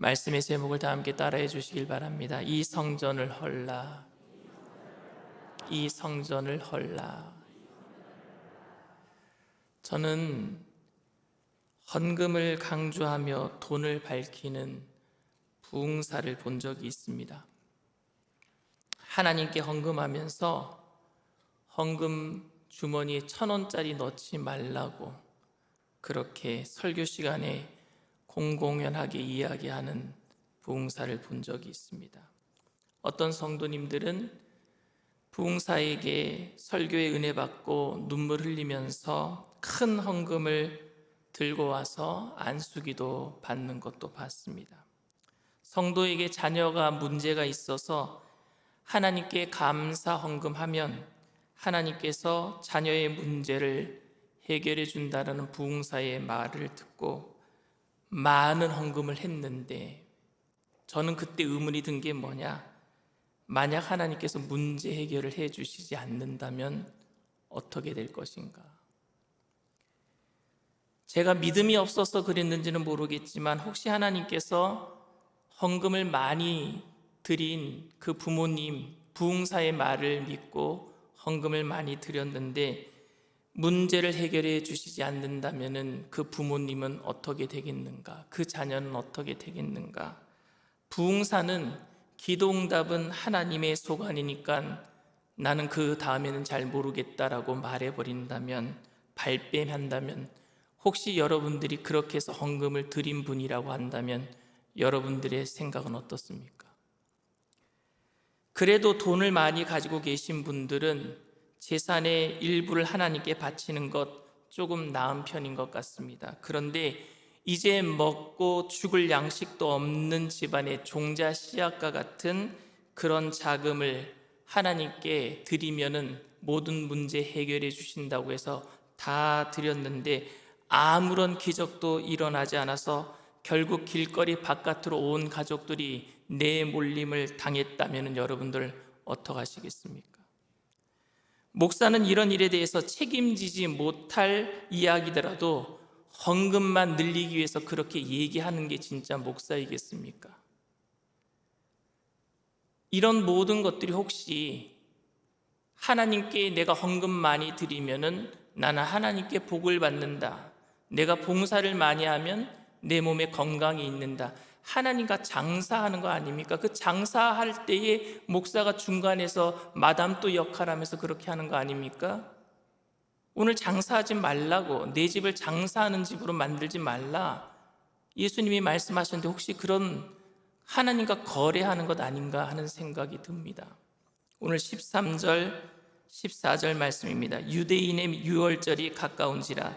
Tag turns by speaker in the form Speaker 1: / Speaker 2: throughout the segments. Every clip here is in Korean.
Speaker 1: 말씀의 제목을 다 함께 따라해 주시길 바랍니다. 이 성전을 헐라. 이 성전을 헐라. 저는 헌금을 강조하며 돈을 밝히는 부흥사를 본 적이 있습니다. 하나님께 헌금하면서 헌금 주머니에 천 원짜리 넣지 말라고 그렇게 설교 시간에 공공연하게 이야기하는 부흥사를 본 적이 있습니다. 어떤 성도님들은 부흥사에게 설교의 은혜 받고 눈물 흘리면서 큰 헌금을 들고 와서 안수기도 받는 것도 봤습니다. 성도에게 자녀가 문제가 있어서 하나님께 감사 헌금하면 하나님께서 자녀의 문제를 해결해 준다라는 부흥사의 말을 듣고 많은 헌금을 했는데 저는 그때 의문이 든 게 뭐냐? 만약 하나님께서 문제 해결을 해 주시지 않는다면 어떻게 될 것인가? 제가 믿음이 없어서 그랬는지는 모르겠지만 혹시 하나님께서 헌금을 많이 드린 그 부모님 부흥사의 말을 믿고 헌금을 많이 드렸는데 문제를 해결해 주시지 않는다면은 그 부모님은 어떻게 되겠는가? 그 자녀는 어떻게 되겠는가? 부흥사는 기도응답은 하나님의 소관이니까 나는 그 다음에는 잘 모르겠다라고 말해버린다면 발뺌한다면 혹시 여러분들이 그렇게 해서 헌금을 드린 분이라고 한다면 여러분들의 생각은 어떻습니까? 그래도 돈을 많이 가지고 계신 분들은 재산의 일부를 하나님께 바치는 것 조금 나은 편인 것 같습니다. 그런데 이제 먹고 죽을 양식도 없는 집안의 종자 씨앗과 같은 그런 자금을 하나님께 드리면은 모든 문제 해결해 주신다고 해서 다 드렸는데 아무런 기적도 일어나지 않아서 결국 길거리 바깥으로 온 가족들이 내 몰림을 당했다면 여러분들 어떡하시겠습니까? 목사는 이런 일에 대해서 책임지지 못할 이야기더라도 헌금만 늘리기 위해서 그렇게 얘기하는 게 진짜 목사이겠습니까? 이런 모든 것들이 혹시 하나님께 내가 헌금 많이 드리면은 나는 하나님께 복을 받는다. 내가 봉사를 많이 하면 내 몸에 건강이 있는다. 하나님과 장사하는 거 아닙니까? 그 장사할 때에 목사가 중간에서 마담또 역할하면서 그렇게 하는 거 아닙니까? 오늘 장사하지 말라고 내 집을 장사하는 집으로 만들지 말라. 예수님이 말씀하셨는데 혹시 그런 하나님과 거래하는 것 아닌가 하는 생각이 듭니다. 오늘 13절, 14절 말씀입니다. 유대인의 유월절이 가까운지라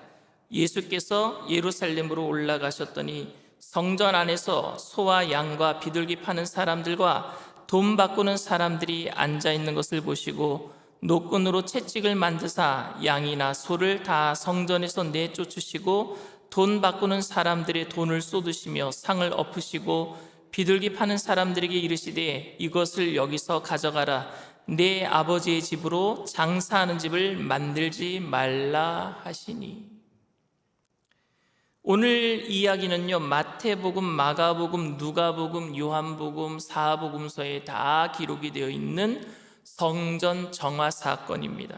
Speaker 1: 예수께서 예루살렘으로 올라가셨더니 성전 안에서 소와 양과 비둘기 파는 사람들과 돈 바꾸는 사람들이 앉아 있는 것을 보시고 노끈으로 채찍을 만드사 양이나 소를 다 성전에서 내쫓으시고 돈 바꾸는 사람들의 돈을 쏟으시며 상을 엎으시고 비둘기 파는 사람들에게 이르시되 이것을 여기서 가져가라. 내 아버지의 집으로 장사하는 집을 만들지 말라 하시니 오늘 이야기는요 마태복음, 마가복음, 누가복음, 요한복음, 사복음서에 다 기록이 되어 있는 성전 정화 사건입니다.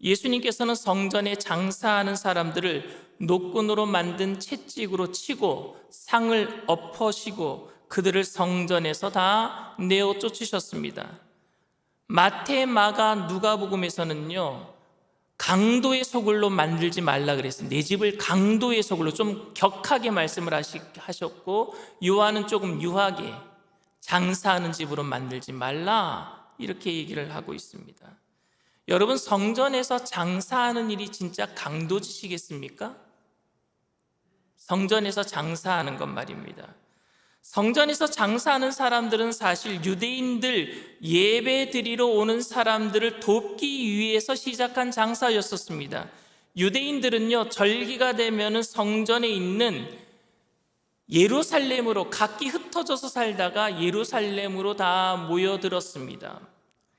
Speaker 1: 예수님께서는 성전에 장사하는 사람들을 노끈으로 만든 채찍으로 치고 상을 엎으시고 그들을 성전에서 다 내어 쫓으셨습니다. 마태, 마가, 누가복음에서는요 강도의 소굴로 만들지 말라 그랬어요. 내 집을 강도의 소굴로 좀 격하게 말씀을 하셨고 요한은 조금 유하게 장사하는 집으로 만들지 말라 이렇게 얘기를 하고 있습니다. 여러분 성전에서 장사하는 일이 진짜 강도짓이겠습니까? 성전에서 장사하는 것 말입니다. 성전에서 장사하는 사람들은 사실 유대인들 예배 드리러 오는 사람들을 돕기 위해서 시작한 장사였었습니다. 유대인들은요, 절기가 되면은 성전에 있는 예루살렘으로 각기 흩어져서 살다가 예루살렘으로 다 모여들었습니다.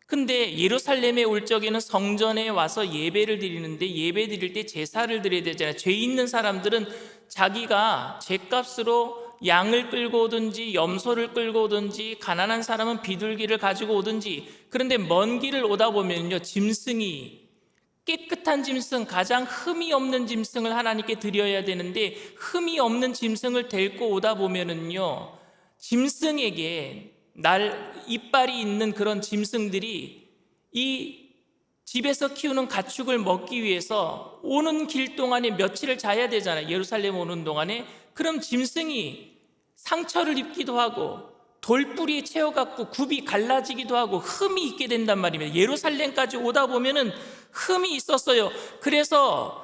Speaker 1: 근데 예루살렘에 올 적에는 성전에 와서 예배를 드리는데 예배 드릴 때 제사를 드려야 되잖아요. 죄 있는 사람들은 자기가 죄값으로 양을 끌고 오든지 염소를 끌고 오든지 가난한 사람은 비둘기를 가지고 오든지 그런데 먼 길을 오다 보면요 짐승이 깨끗한 짐승 가장 흠이 없는 짐승을 하나님께 드려야 되는데 흠이 없는 짐승을 데리고 오다 보면은요 짐승에게 날 이빨이 있는 그런 짐승들이 이 집에서 키우는 가축을 먹기 위해서 오는 길 동안에 며칠을 자야 되잖아요. 예루살렘 오는 동안에 그럼 짐승이 상처를 입기도 하고 돌뿌리에 채워갖고 굽이 갈라지기도 하고 흠이 있게 된단 말입니다. 예루살렘까지 오다 보면은 흠이 있었어요. 그래서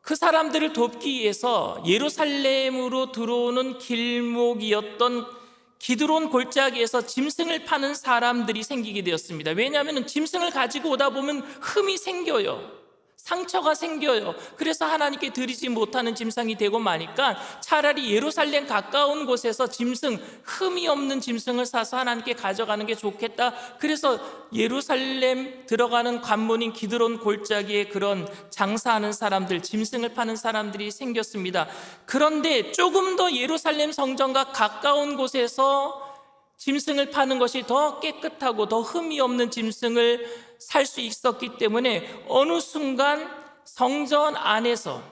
Speaker 1: 그 사람들을 돕기 위해서 예루살렘으로 들어오는 길목이었던 기드론 골짜기에서 짐승을 파는 사람들이 생기게 되었습니다. 왜냐하면 짐승을 가지고 오다 보면 흠이 생겨요. 상처가 생겨요. 그래서 하나님께 드리지 못하는 짐승이 되고 마니까 차라리 예루살렘 가까운 곳에서 짐승, 흠이 없는 짐승을 사서 하나님께 가져가는 게 좋겠다. 그래서 예루살렘 들어가는 관문인 기드론 골짜기에 그런 장사하는 사람들, 짐승을 파는 사람들이 생겼습니다. 그런데 조금 더 예루살렘 성전과 가까운 곳에서 짐승을 파는 것이 더 깨끗하고 더 흠이 없는 짐승을 살 수 있었기 때문에 어느 순간 성전 안에서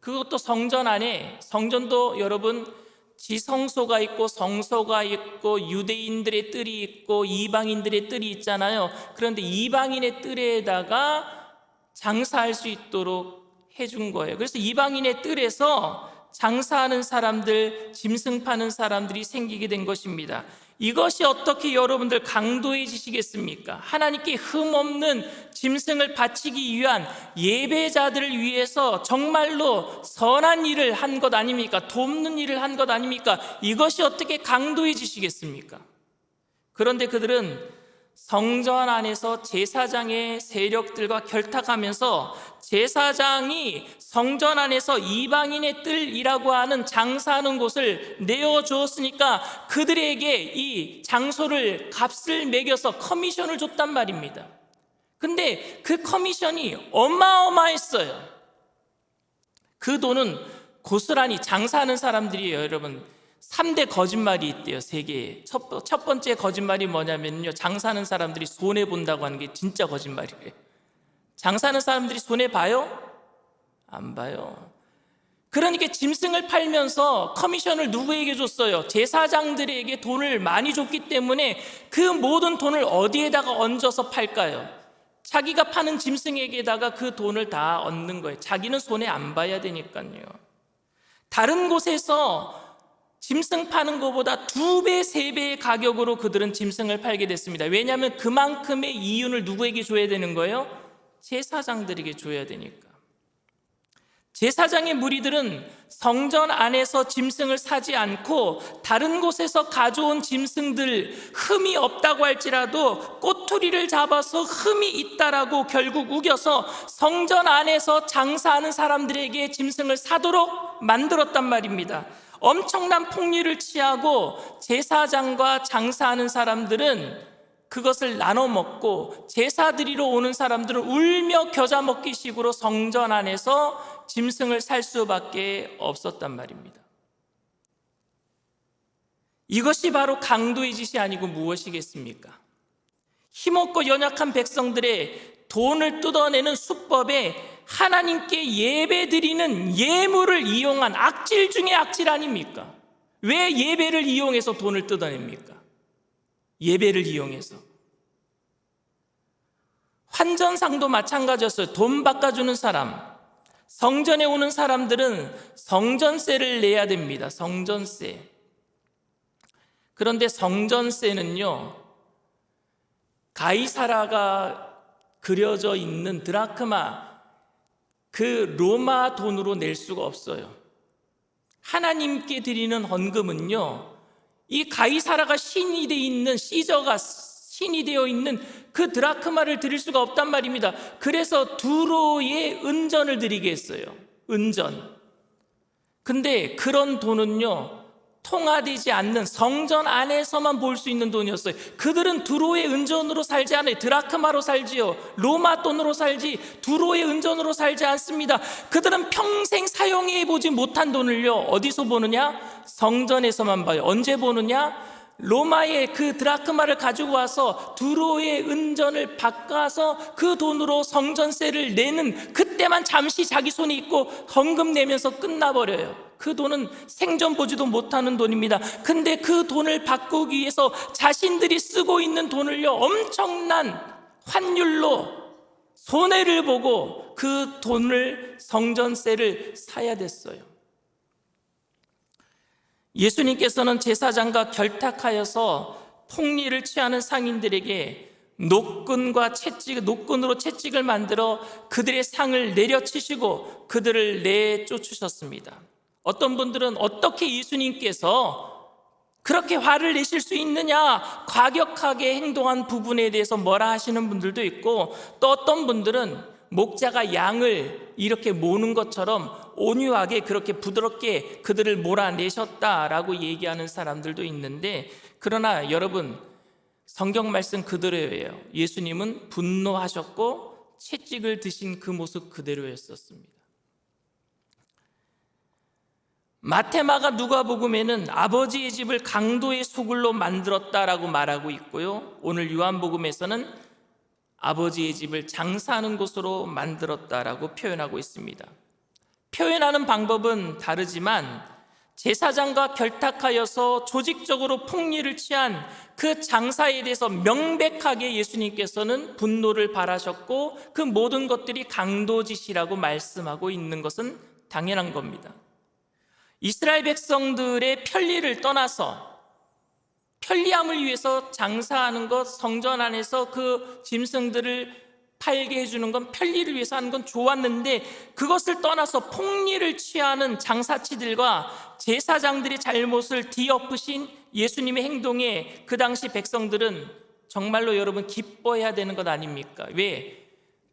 Speaker 1: 그것도 성전 안에 성전도 여러분 지성소가 있고 성소가 있고 유대인들의 뜰이 있고 이방인들의 뜰이 있잖아요. 그런데 이방인의 뜰에다가 장사할 수 있도록 해준 거예요. 그래서 이방인의 뜰에서 장사하는 사람들, 짐승 파는 사람들이 생기게 된 것입니다. 이것이 어떻게 여러분들 강도해지시겠습니까? 하나님께 흠없는 짐승을 바치기 위한 예배자들을 위해서 정말로 선한 일을 한 것 아닙니까? 돕는 일을 한 것 아닙니까? 이것이 어떻게 강도해지시겠습니까? 그런데 그들은 성전 안에서 제사장의 세력들과 결탁하면서 제사장이 성전 안에서 이방인의 뜰이라고 하는 장사하는 곳을 내어 주었으니까 그들에게 이 장소를 값을 매겨서 커미션을 줬단 말입니다. 근데 그 커미션이 어마어마했어요. 그 돈은 고스란히 장사하는 사람들이에요, 여러분. 3대 거짓말이 있대요, 세계에. 첫, 첫 번째 거짓말이 뭐냐면요. 장사하는 사람들이 손해본다고 하는 게 진짜 거짓말이에요. 장사하는 사람들이 손해봐요? 안 봐요. 그러니까 짐승을 팔면서 커미션을 누구에게 줬어요? 제사장들에게 돈을 많이 줬기 때문에 그 모든 돈을 어디에다가 얹어서 팔까요? 자기가 파는 짐승에게다가 그 돈을 다 얻는 거예요. 자기는 손해 안 봐야 되니까요. 다른 곳에서 짐승 파는 것보다 두 배, 세 배의 가격으로 그들은 짐승을 팔게 됐습니다. 왜냐하면 그만큼의 이윤을 누구에게 줘야 되는 거예요? 제사장들에게 줘야 되니까. 제사장의 무리들은 성전 안에서 짐승을 사지 않고 다른 곳에서 가져온 짐승들 흠이 없다고 할지라도 꼬투리를 잡아서 흠이 있다라고 결국 우겨서 성전 안에서 장사하는 사람들에게 짐승을 사도록 만들었단 말입니다. 엄청난 폭리를 취하고 제사장과 장사하는 사람들은 그것을 나눠 먹고 제사 드리러 오는 사람들은 울며 겨자 먹기 식으로 성전 안에서 짐승을 살 수밖에 없었단 말입니다. 이것이 바로 강도의 짓이 아니고 무엇이겠습니까? 힘없고 연약한 백성들의 돈을 뜯어내는 수법에 하나님께 예배 드리는 예물을 이용한 악질 중의 악질 아닙니까? 왜 예배를 이용해서 돈을 뜯어냅니까? 예배를 이용해서. 환전상도 마찬가지였어요. 돈 바꿔주는 사람. 성전에 오는 사람들은 성전세를 내야 됩니다. 성전세. 그런데 성전세는요, 가이사라가 그려져 있는 드라크마, 그 로마 돈으로 낼 수가 없어요. 하나님께 드리는 헌금은요, 이 가이사라가 신이 돼 있는 시저가 신이 되어 있는 그 드라크마를 드릴 수가 없단 말입니다. 그래서 두로의 은전을 드리게 했어요. 은전. 근데 그런 돈은요, 통화되지 않는 성전 안에서만 볼 수 있는 돈이었어요. 그들은 두로의 은전으로 살지 않아요. 드라크마로 살지요. 로마 돈으로 살지 두로의 은전으로 살지 않습니다. 그들은 평생 사용해 보지 못한 돈을요. 어디서 보느냐? 성전에서만 봐요. 언제 보느냐? 로마의 그 드라크마를 가지고 와서 두로의 은전을 바꿔서 그 돈으로 성전세를 내는 그때만 잠시 자기 손에 있고 헌금 내면서 끝나버려요. 그 돈은 생전 보지도 못하는 돈입니다. 근데 그 돈을 바꾸기 위해서 자신들이 쓰고 있는 돈을요, 엄청난 환율로 손해를 보고 그 돈을 성전세를 사야 됐어요. 예수님께서는 제사장과 결탁하여서 폭리를 취하는 상인들에게 노끈과 채찍, 노끈으로 채찍을 만들어 그들의 상을 내려치시고 그들을 내쫓으셨습니다. 어떤 분들은 어떻게 예수님께서 그렇게 화를 내실 수 있느냐 과격하게 행동한 부분에 대해서 뭐라 하시는 분들도 있고 또 어떤 분들은 목자가 양을 이렇게 모는 것처럼 온유하게 그렇게 부드럽게 그들을 몰아내셨다라고 얘기하는 사람들도 있는데 그러나 여러분 성경 말씀 그대로예요. 예수님은 분노하셨고 채찍을 드신 그 모습 그대로였었습니다. 마테마가 누가복음에는 아버지의 집을 강도의 소굴로 만들었다라고 말하고 있고요. 오늘 요한복음에서는 아버지의 집을 장사하는 곳으로 만들었다라고 표현하고 있습니다. 표현하는 방법은 다르지만 제사장과 결탁하여서 조직적으로 폭리를 취한 그 장사에 대해서 명백하게 예수님께서는 분노를 발하셨고 그 모든 것들이 강도짓이라고 말씀하고 있는 것은 당연한 겁니다. 이스라엘 백성들의 편리를 떠나서 편리함을 위해서 장사하는 것, 성전 안에서 그 짐승들을 팔게 해주는 건 편리를 위해서 하는 건 좋았는데 그것을 떠나서 폭리를 취하는 장사치들과 제사장들의 잘못을 뒤엎으신 예수님의 행동에 그 당시 백성들은 정말로 여러분 기뻐해야 되는 것 아닙니까? 왜?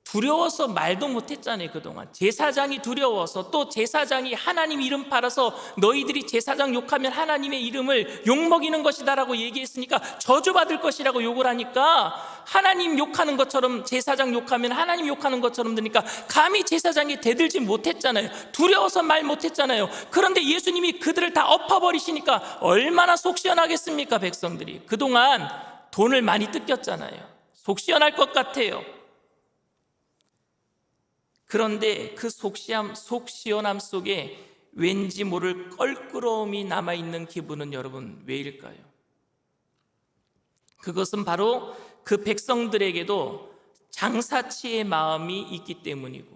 Speaker 1: 두려워서 말도 못했잖아요 그동안. 제사장이 두려워서 또 제사장이 하나님 이름 팔아서 너희들이 제사장 욕하면 하나님의 이름을 욕먹이는 것이다라고 얘기했으니까 저주받을 것이라고 욕을 하니까 하나님 욕하는 것처럼 제사장 욕하면 하나님 욕하는 것처럼 되니까 감히 제사장이 대들지 못했잖아요. 두려워서 말 못했잖아요. 그런데 예수님이 그들을 다 엎어버리시니까 얼마나 속 시원하겠습니까 백성들이. 그동안 돈을 많이 뜯겼잖아요. 속 시원할 것 같아요 그런데 그 속시함, 속시원함 속에 왠지 모를 껄끄러움이 남아있는 기분은 여러분 왜일까요? 그것은 바로 그 백성들에게도 장사치의 마음이 있기 때문이고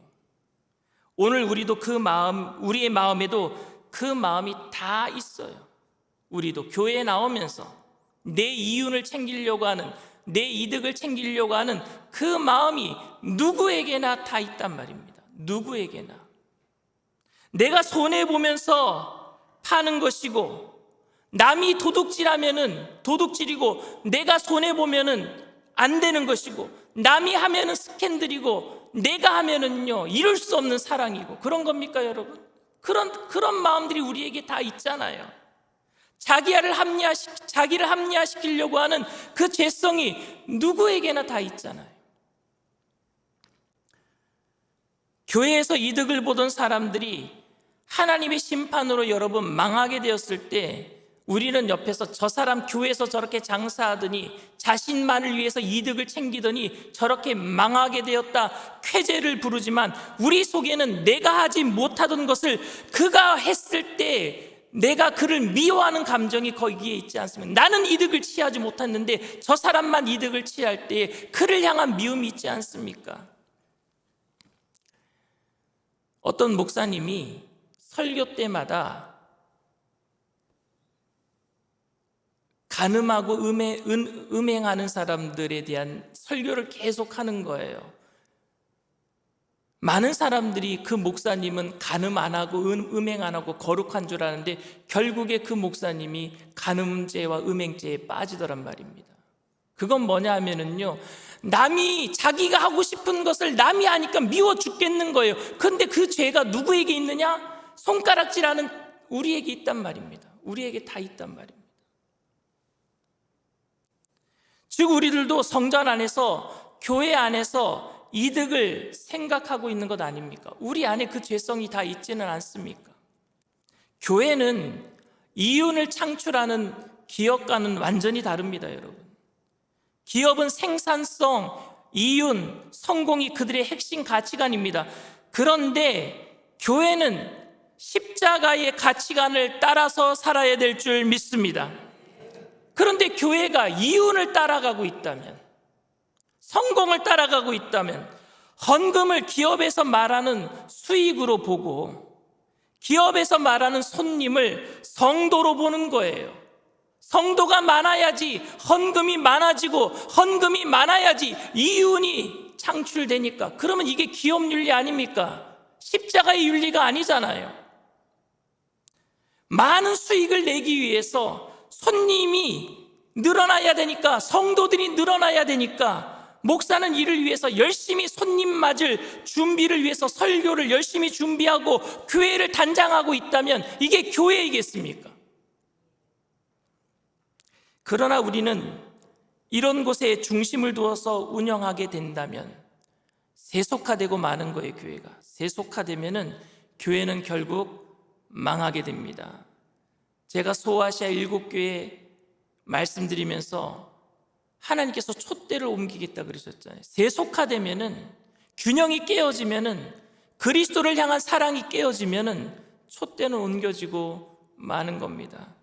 Speaker 1: 오늘 우리도 그 마음, 우리의 마음에도 그 마음이 다 있어요. 우리도 교회에 나오면서 내 이윤을 챙기려고 하는 내 이득을 챙기려고 하는 그 마음이 누구에게나 다 있단 말입니다. 누구에게나. 내가 손해보면서 파는 것이고, 남이 도둑질하면은 도둑질이고, 내가 손해보면은 안 되는 것이고, 남이 하면은 스캔들이고, 내가 하면은요, 이룰 수 없는 사랑이고, 그런 겁니까, 여러분? 그런, 그런 마음들이 우리에게 다 있잖아요. 자기를 합리화시 자기를 합리화시키려고 하는 그 죄성이 누구에게나 다 있잖아요. 교회에서 이득을 보던 사람들이 하나님의 심판으로 여러분 망하게 되었을 때 우리는 옆에서 저 사람 교회에서 저렇게 장사하더니 자신만을 위해서 이득을 챙기더니 저렇게 망하게 되었다 쾌재를 부르지만 우리 속에는 내가 하지 못하던 것을 그가 했을 때 내가 그를 미워하는 감정이 거기에 있지 않습니까? 나는 이득을 취하지 못했는데 저 사람만 이득을 취할 때 그를 향한 미움이 있지 않습니까? 어떤 목사님이 설교 때마다 가늠하고 음행, 음행하는 사람들에 대한 설교를 계속 하는 거예요. 많은 사람들이 그 목사님은 간음 안 하고 음, 행 안 하고 거룩한 줄 아는데 결국에 그 목사님이 간음죄와 음행죄에 빠지더란 말입니다. 그건 뭐냐 하면은요. 남이 자기가 하고 싶은 것을 남이 하니까 미워 죽겠는 거예요. 근데 그 죄가 누구에게 있느냐? 손가락질하는 우리에게 있단 말입니다. 우리에게 다 있단 말입니다. 즉 우리들도 성전 안에서 교회 안에서 이득을 생각하고 있는 것 아닙니까? 우리 안에 그 죄성이 다 있지는 않습니까? 교회는 이윤을 창출하는 기업과는 완전히 다릅니다, 여러분. 기업은 생산성, 이윤, 성공이 그들의 핵심 가치관입니다. 그런데 교회는 십자가의 가치관을 따라서 살아야 될 줄 믿습니다. 그런데 교회가 이윤을 따라가고 있다면, 성공을 따라가고 있다면, 헌금을 기업에서 말하는 수익으로 보고, 기업에서 말하는 손님을 성도로 보는 거예요. 성도가 많아야지 헌금이 많아지고 헌금이 많아야지 이윤이 창출되니까 그러면 이게 기업 윤리 아닙니까? 십자가의 윤리가 아니잖아요. 많은 수익을 내기 위해서 손님이 늘어나야 되니까 성도들이 늘어나야 되니까 목사는 이를 위해서 열심히 손님 맞을 준비를 위해서 설교를 열심히 준비하고 교회를 단장하고 있다면 이게 교회이겠습니까? 그러나 우리는 이런 곳에 중심을 두어서 운영하게 된다면 세속화되고 마는 거예요, 교회가. 세속화되면은 교회는 결국 망하게 됩니다. 제가 소아시아 일곱 교회 말씀드리면서 하나님께서 촛대를 옮기겠다 그러셨잖아요. 세속화되면은 균형이 깨어지면은 그리스도를 향한 사랑이 깨어지면은 촛대는 옮겨지고 마는 겁니다.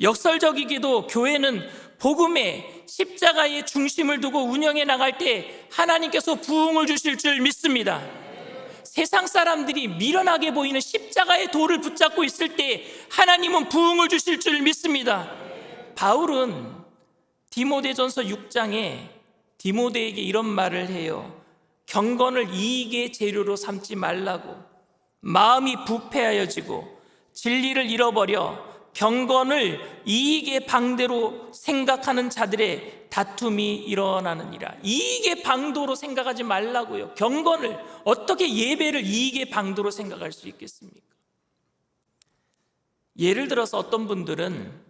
Speaker 1: 역설적이게도 교회는 복음의 십자가의 중심을 두고 운영해 나갈 때 하나님께서 부흥을 주실 줄 믿습니다. 세상 사람들이 미련하게 보이는 십자가의 돌을 붙잡고 있을 때 하나님은 부흥을 주실 줄 믿습니다. 바울은 디모데전서 6장에 디모데에게 이런 말을 해요. 경건을 이익의 재료로 삼지 말라고 마음이 부패하여지고 진리를 잃어버려 경건을 이익의 방대로 생각하는 자들의 다툼이 일어나느니라. 이익의 방도로 생각하지 말라고요. 경건을 어떻게 예배를 이익의 방도로 생각할 수 있겠습니까? 예를 들어서 어떤 분들은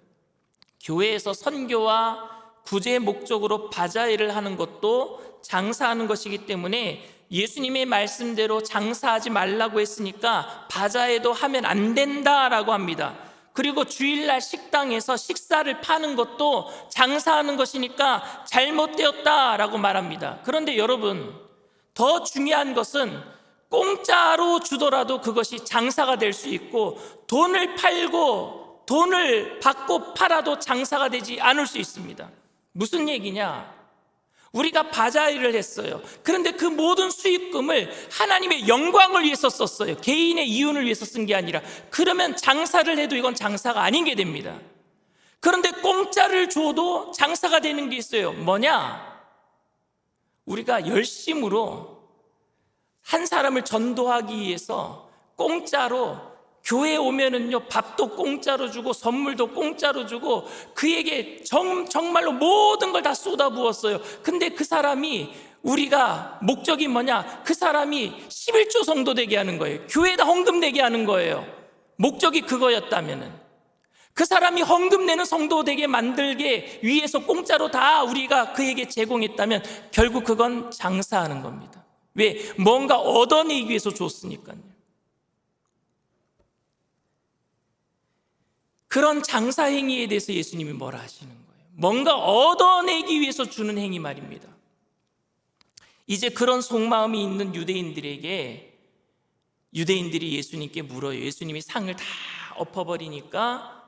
Speaker 1: 교회에서 선교와 구제 목적으로 바자회를 하는 것도 장사하는 것이기 때문에 예수님의 말씀대로 장사하지 말라고 했으니까 바자회도 하면 안 된다라고 합니다. 그리고 주일날 식당에서 식사를 파는 것도 장사하는 것이니까 잘못되었다라고 말합니다. 그런데 여러분, 더 중요한 것은 공짜로 주더라도 그것이 장사가 될 수 있고 돈을 팔고 돈을 받고 팔아도 장사가 되지 않을 수 있습니다. 무슨 얘기냐? 우리가 바자회를 했어요. 그런데 그 모든 수익금을 하나님의 영광을 위해서 썼어요. 개인의 이윤을 위해서 쓴 게 아니라 그러면 장사를 해도 이건 장사가 아닌 게 됩니다. 그런데 공짜를 줘도 장사가 되는 게 있어요. 뭐냐? 우리가 열심으로 한 사람을 전도하기 위해서 공짜로 교회 오면은요 밥도 공짜로 주고 선물도 공짜로 주고 그에게 정, 정말로 모든 걸 다 쏟아 부었어요. 근데 그 사람이 우리가 목적이 뭐냐? 그 사람이 11조 성도 되게 하는 거예요. 교회에다 헌금 내게 하는 거예요. 목적이 그거였다면은 그 사람이 헌금 내는 성도 되게 만들게 위해서 공짜로 다 우리가 그에게 제공했다면 결국 그건 장사하는 겁니다. 왜? 뭔가 얻어내기 위해서 줬으니까요. 그런 장사 행위에 대해서 예수님이 뭐라 하시는 거예요? 뭔가 얻어내기 위해서 주는 행위 말입니다. 이제 그런 속마음이 있는 유대인들에게 유대인들이 예수님께 물어요. 예수님이 상을 다 엎어버리니까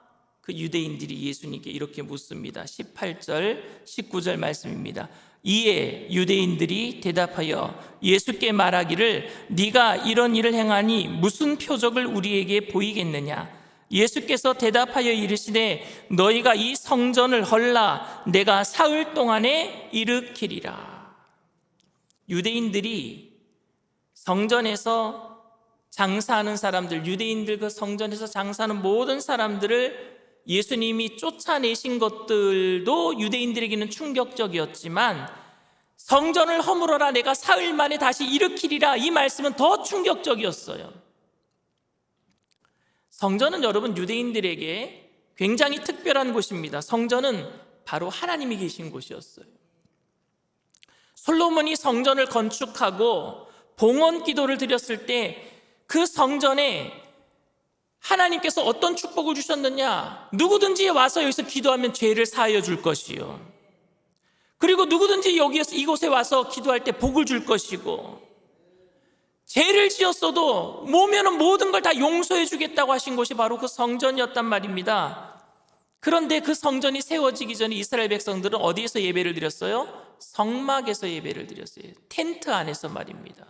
Speaker 1: 그 유대인들이 예수님께 이렇게 묻습니다. 18절, 19절 말씀입니다. 이에 유대인들이 대답하여 예수께 말하기를 네가 이런 일을 행하니 무슨 표적을 우리에게 보이겠느냐? 예수께서 대답하여 이르시되 너희가 이 성전을 헐라 내가 사흘 동안에 일으키리라. 유대인들이 성전에서 장사하는 사람들, 유대인들 그 성전에서 장사하는 모든 사람들을 예수님이 쫓아내신 것들도 유대인들에게는 충격적이었지만 성전을 허물어라 내가 사흘 만에 다시 일으키리라 이 말씀은 더 충격적이었어요. 성전은 여러분 유대인들에게 굉장히 특별한 곳입니다. 성전은 바로 하나님이 계신 곳이었어요. 솔로몬이 성전을 건축하고 봉헌 기도를 드렸을 때 그 성전에 하나님께서 어떤 축복을 주셨느냐? 누구든지 와서 여기서 기도하면 죄를 사하여 줄 것이요. 그리고 누구든지 여기에서 이곳에 와서 기도할 때 복을 줄 것이고 죄를 지었어도 모면은 모든 걸 다 용서해 주겠다고 하신 곳이 바로 그 성전이었단 말입니다. 그런데 그 성전이 세워지기 전에 이스라엘 백성들은 어디에서 예배를 드렸어요? 성막에서 예배를 드렸어요. 텐트 안에서 말입니다.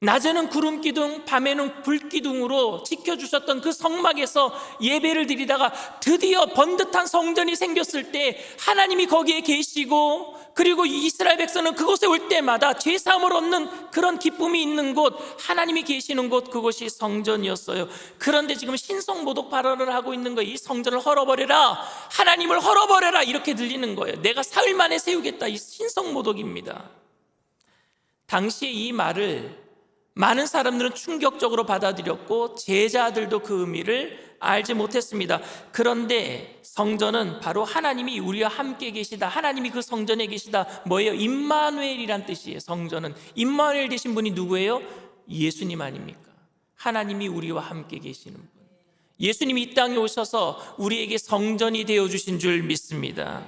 Speaker 1: 낮에는 구름 기둥, 밤에는 불 기둥으로 지켜주셨던 그 성막에서 예배를 드리다가 드디어 번듯한 성전이 생겼을 때 하나님이 거기에 계시고 그리고 이스라엘 백성은 그곳에 올 때마다 죄 사함을 얻는 그런 기쁨이 있는 곳, 하나님이 계시는 곳 그곳이 성전이었어요. 그런데 지금 신성모독 발언을 하고 있는 거예요. 이 성전을 헐어버려라, 하나님을 헐어버려라 이렇게 들리는 거예요. 내가 사흘 만에 세우겠다 이 신성모독입니다. 당시에 이 말을 많은 사람들은 충격적으로 받아들였고 제자들도 그 의미를 알지 못했습니다. 그런데 성전은 바로 하나님이 우리와 함께 계시다. 하나님이 그 성전에 계시다. 뭐예요? 임마누엘이란 뜻이에요. 성전은 임마누엘 되신 분이 누구예요? 예수님 아닙니까? 하나님이 우리와 함께 계시는 분. 예수님이 이 땅에 오셔서 우리에게 성전이 되어 주신 줄 믿습니다.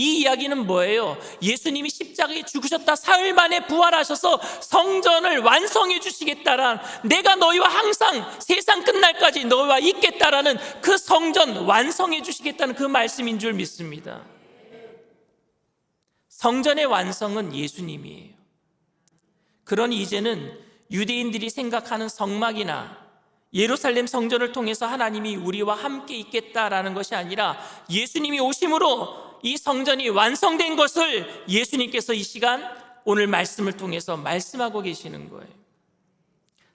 Speaker 1: 이 이야기는 뭐예요? 예수님이 십자가에 죽으셨다 사흘 만에 부활하셔서 성전을 완성해 주시겠다란 내가 너희와 항상 세상 끝날까지 너희와 있겠다라는 그 성전 완성해 주시겠다는 그 말씀인 줄 믿습니다. 성전의 완성은 예수님이에요. 그러니 이제는 유대인들이 생각하는 성막이나 예루살렘 성전을 통해서 하나님이 우리와 함께 있겠다라는 것이 아니라 예수님이 오심으로 이 성전이 완성된 것을 예수님께서 이 시간 오늘 말씀을 통해서 말씀하고 계시는 거예요.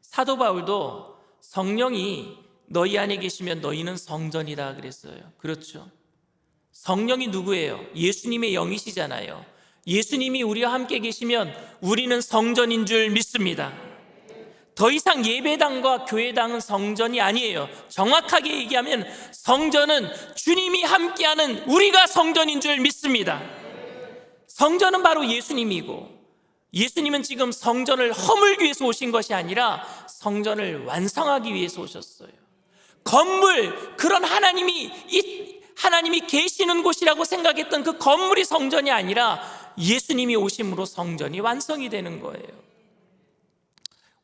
Speaker 1: 사도 바울도 성령이 너희 안에 계시면 너희는 성전이다 그랬어요. 그렇죠. 성령이 누구예요? 예수님의 영이시잖아요. 예수님이 우리와 함께 계시면 우리는 성전인 줄 믿습니다. 더 이상 예배당과 교회당은 성전이 아니에요. 정확하게 얘기하면 성전은 주님이 함께하는 우리가 성전인 줄 믿습니다. 성전은 바로 예수님이고 예수님은 지금 성전을 허물기 위해서 오신 것이 아니라 성전을 완성하기 위해서 오셨어요. 건물 그런 하나님이 이 하나님이 계시는 곳이라고 생각했던 그 건물이 성전이 아니라 예수님이 오심으로 성전이 완성이 되는 거예요.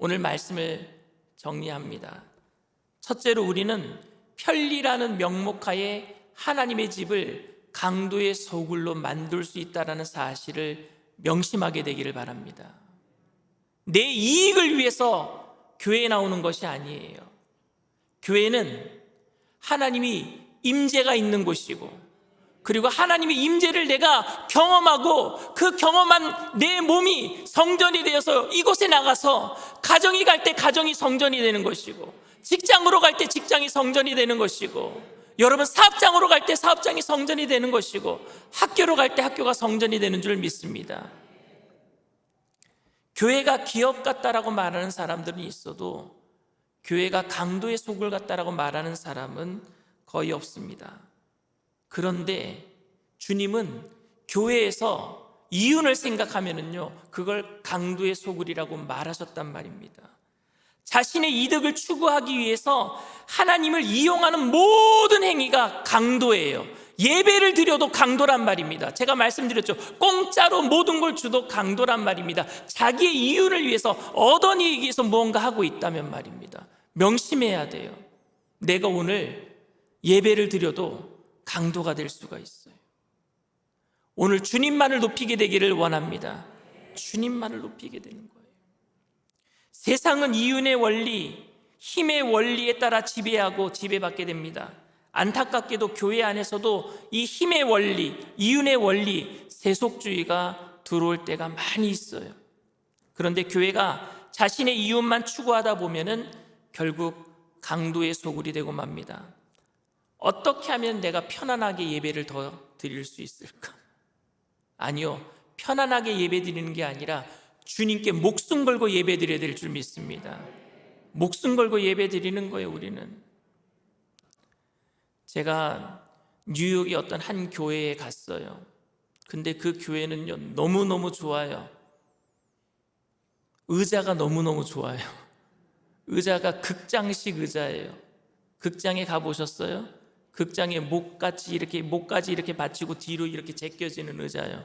Speaker 1: 오늘 말씀을 정리합니다. 첫째로 우리는 편리라는 명목하에 하나님의 집을 강도의 소굴로 만들 수 있다라는 사실을 명심하게 되기를 바랍니다. 내 이익을 위해서 교회에 나오는 것이 아니에요. 교회는 하나님이 임재가 있는 곳이고 그리고 하나님의 임재를 내가 경험하고 그 경험한 내 몸이 성전이 되어서 이곳에 나가서 가정이 갈 때 가정이 성전이 되는 것이고 직장으로 갈 때 직장이 성전이 되는 것이고 여러분 사업장으로 갈 때 사업장이 성전이 되는 것이고 학교로 갈 때 학교가 성전이 되는 줄 믿습니다. 교회가 기업 같다라고 말하는 사람들은 있어도 교회가 강도의 속을 같다라고 말하는 사람은 거의 없습니다. 그런데 주님은 교회에서 이윤을 생각하면은요, 그걸 강도의 소굴이라고 말하셨단 말입니다. 자신의 이득을 추구하기 위해서 하나님을 이용하는 모든 행위가 강도예요. 예배를 드려도 강도란 말입니다. 제가 말씀드렸죠. 공짜로 모든 걸 주도 강도란 말입니다. 자기의 이윤을 위해서 얻은 이익 위해서 무언가 하고 있다면 말입니다. 명심해야 돼요. 내가 오늘 예배를 드려도 강도가 될 수가 있어요. 오늘 주님만을 높이게 되기를 원합니다. 주님만을 높이게 되는 거예요. 세상은 이윤의 원리, 힘의 원리에 따라 지배하고 지배받게 됩니다. 안타깝게도 교회 안에서도 이 힘의 원리, 이윤의 원리, 세속주의가 들어올 때가 많이 있어요. 그런데 교회가 자신의 이윤만 추구하다 보면은 결국 강도의 소굴이 되고 맙니다. 어떻게 하면 내가 편안하게 예배를 더 드릴 수 있을까? 아니요. 편안하게 예배 드리는 게 아니라 주님께 목숨 걸고 예배 드려야 될 줄 믿습니다. 목숨 걸고 예배 드리는 거예요, 우리는. 제가 뉴욕의 어떤 한 교회에 갔어요. 근데 그 교회는요, 너무너무 좋아요. 의자가 너무너무 좋아요. 의자가 극장식 의자예요. 극장에 가보셨어요? 극장에 목까지 이렇게, 목까지 이렇게 받치고 뒤로 이렇게 제껴지는 의자예요.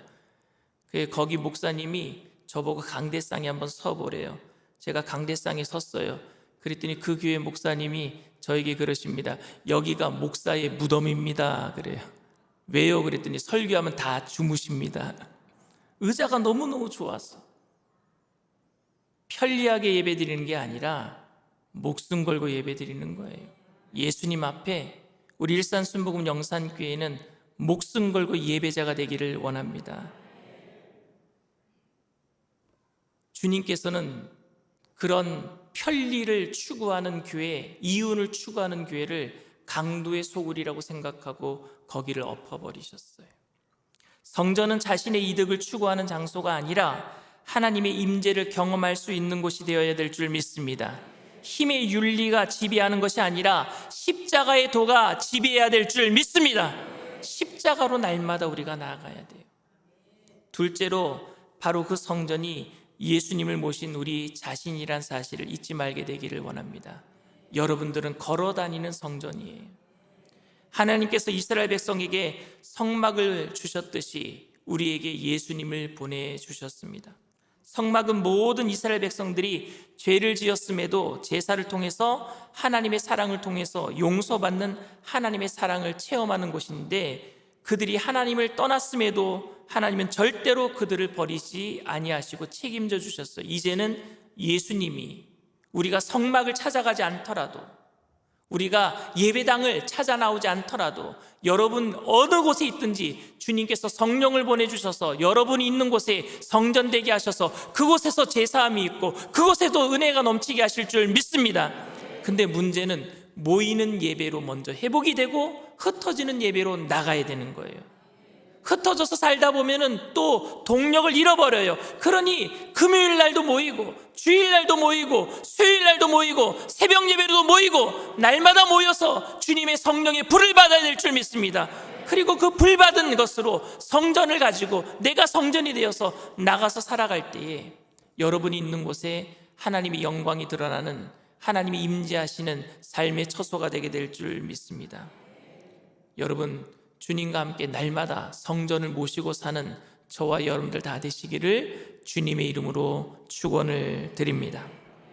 Speaker 1: 그 거기 목사님이 저보고 강대상에 한번 서보래요. 제가 강대상에 섰어요. 그랬더니 그 교회 목사님이 저에게 그러십니다. 여기가 목사의 무덤입니다. 그래요. 왜요? 그랬더니 설교하면 다 주무십니다. 의자가 너무너무 좋았어. 편리하게 예배 드리는 게 아니라 목숨 걸고 예배 드리는 거예요. 예수님 앞에 우리 일산 순복음 영산교회는 목숨 걸고 예배자가 되기를 원합니다. 주님께서는 그런 편리를 추구하는 교회, 이윤을 추구하는 교회를 강도의 소굴이라고 생각하고 거기를 엎어버리셨어요. 성전은 자신의 이득을 추구하는 장소가 아니라 하나님의 임재를 경험할 수 있는 곳이 되어야 될 줄 믿습니다. 힘의 윤리가 지배하는 것이 아니라 십자가의 도가 지배해야 될 줄 믿습니다. 십자가로 날마다 우리가 나아가야 돼요. 둘째로 바로 그 성전이 예수님을 모신 우리 자신이란 사실을 잊지 말게 되기를 원합니다. 여러분들은 걸어 다니는 성전이에요. 하나님께서 이스라엘 백성에게 성막을 주셨듯이 우리에게 예수님을 보내 주셨습니다. 성막은 모든 이스라엘 백성들이 죄를 지었음에도 제사를 통해서 하나님의 사랑을 통해서 용서받는 하나님의 사랑을 체험하는 곳인데 그들이 하나님을 떠났음에도 하나님은 절대로 그들을 버리지 아니하시고 책임져 주셨어요. 이제는 예수님이 우리가 성막을 찾아가지 않더라도 우리가 예배당을 찾아 나오지 않더라도 여러분 어느 곳에 있든지 주님께서 성령을 보내주셔서 여러분이 있는 곳에 성전되게 하셔서 그곳에서 제사함이 있고 그곳에도 은혜가 넘치게 하실 줄 믿습니다. 근데 문제는 모이는 예배로 먼저 회복이 되고 흩어지는 예배로 나가야 되는 거예요. 흩어져서 살다 보면은 또 동력을 잃어버려요. 그러니 금요일 날도 모이고 주일 날도 모이고 수요일 날도 모이고 새벽 예배로도 모이고 날마다 모여서 주님의 성령의 불을 받아야 될 줄 믿습니다. 그리고 그 불 받은 것으로 성전을 가지고 내가 성전이 되어서 나가서 살아갈 때에 여러분이 있는 곳에 하나님의 영광이 드러나는 하나님이 임재하시는 삶의 처소가 되게 될 줄 믿습니다. 여러분 주님과 함께 날마다 성전을 모시고 사는 저와 여러분들 다 되시기를 주님의 이름으로 축원을 드립니다.